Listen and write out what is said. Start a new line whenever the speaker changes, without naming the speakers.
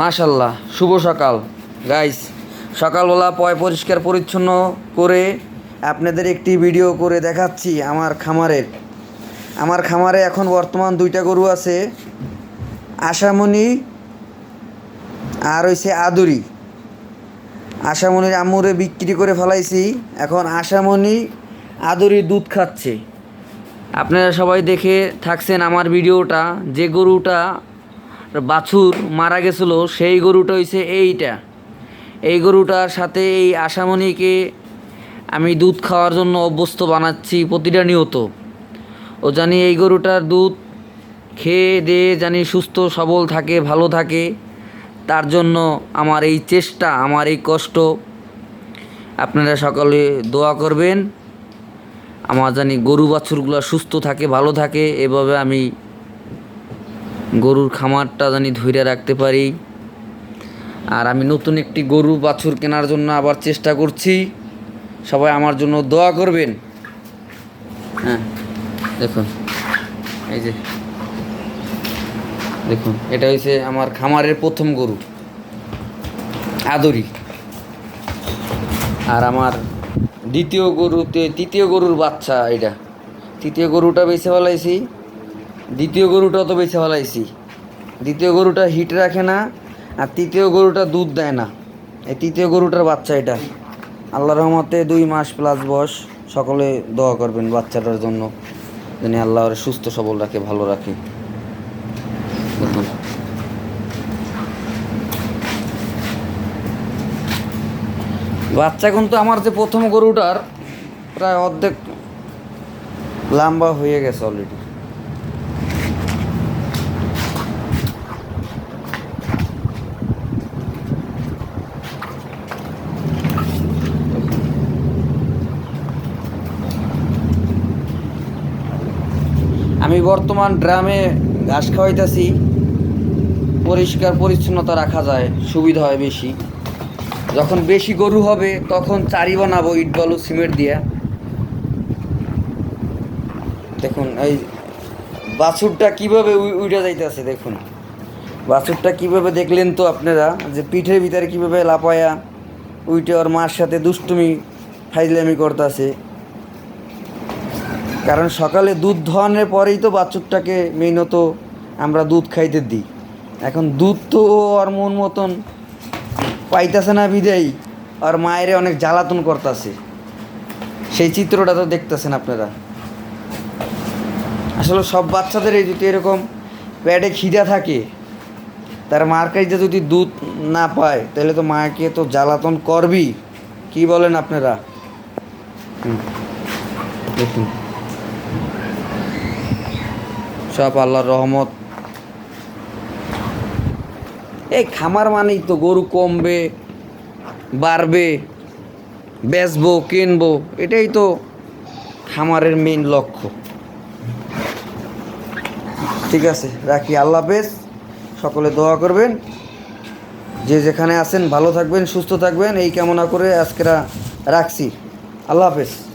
মাশাল্লাহ শুভ সকাল। গাইস সকালবেলা পয় পরিষ্কার পরিচ্ছন্ন করে আপনাদের একটি ভিডিও করে দেখাচ্ছি আমার খামারের। আমার খামারে এখন বর্তমান দুইটা গরু আছে, আশামণি আর হইছে আদুরি। আশামণির আমুরে বিক্রি করে ফেলাইছি, এখন আশামণি আদুরি দুধ খাচ্ছে। আপনারা সবাই দেখে থাকছেন আমার ভিডিওটা যে গরুটা বাছুর মারা গেছিল, সেই গরুটা হয়েছে এইটা। এই গরুটার সাথে এই আশামণিকে আমি দুধ খাওয়ার জন্য অভ্যস্ত বানাচ্ছি প্রতিটা নিয়ত। ও জানি এই গরুটার দুধ খেয়ে দিয়ে জানি সুস্থ, সবল থাকে, ভালো থাকে। তার জন্য আমার এই চেষ্টা, আমার এই কষ্ট। আপনারা সকলে দোয়া করবেন। আমার জানি গরু বাছুরগুলো সুস্থ থাকে, ভালো থাকে, এভাবে আমি গরুর খামারটা জানি ধৈর্য রাখতে পারি। আর আমি নতুন একটি গরু বাছুর কেনার জন্য আবার চেষ্টা করছি। সবাই আমার জন্য দোয়া করবেন। হ্যাঁ দেখুন। এই যে। দেখুন, এটা হয়েছে আমার খামারের প্রথম গরু। আদরি। আর আমার দ্বিতীয় গরুতে, তৃতীয় গরুর বাচ্চা এটা। তৃতীয় গরুটা বেছে ফেলাইছি। দ্বিতীয় গরুটা তো বেছে ফেলাইছি। দ্বিতীয় গরুটা হিট রাখে না, আর তৃতীয় গরুটা দুধ দেয় না। এই তৃতীয় গরুটার বাচ্চা এটা। আল্লাহ রহমতে দুই মাস প্লাস বয়স, সকলে দোয়া করবেন বাচ্চাটার জন্য, যেন আল্লাহ সুস্থ সবল রাখে, ভালো রাখে। বাচ্চা কিন্তু আমার যে প্রথম গরুটার প্রায় অর্ধেক লম্বা হয়ে গেছে অলরেডি আমি বর্তমান ড্রামে ঘাস খাওয়াইতেছি। পরিষ্কার পরিচ্ছন্নতা রাখা যায়, সুবিধা হয় বেশি। যখন বেশি গরু হবে, তখন চারি বানাবো ইট বালু সিমেন্ট দিয়ে। দেখুন, এই বাছুরটা কীভাবে উই- উইঠা যাইতেছে দেখুন। বাছুরটা কীভাবে দেখলেন তো আপনারা? যে পিঠের ভিতরে কীভাবে লাপায়া উইটে ওর মার সাথে দুষ্টুমি, ফাইজলামি করতেছে। কারণ সকালে দুধ ধোয়ানোর পরেই তো বাছুরটাকে মেইনত আমরা দুধ খাইতে দিই। এখন দুধ তো ওর মন মতন পাইতেছে না বিদায় আর মায়েরে অনেক জ্বালাতন করতেছে। সেই চিত্রটা তো দেখতেছেন আপনারা। আসলে সব বাচ্চাদের এই যদি এরকম প্যাডে খিদা থাকে, তার মার কাছে যদি দুধ না পায়, তাহলে তো মাকে তো জ্বালাতন করবি কি বলেন আপনারা? দেখুন। সব আল্লাহর রহমত। এই খামার মানেই তো গরু কমবে, বাড়বে, বেচবো, কিনবো, এটাই তো খামারের মেইন লক্ষ্য। ঠিক আছে, রাখি, আল্লাহ হাফেজ। সকলে দোয়া করবেন। যে যেখানে আছেন ভালো থাকবেন, সুস্থ থাকবেন, এই কামনা করে আজকেরা রাখছি। আল্লাহ হাফেজ।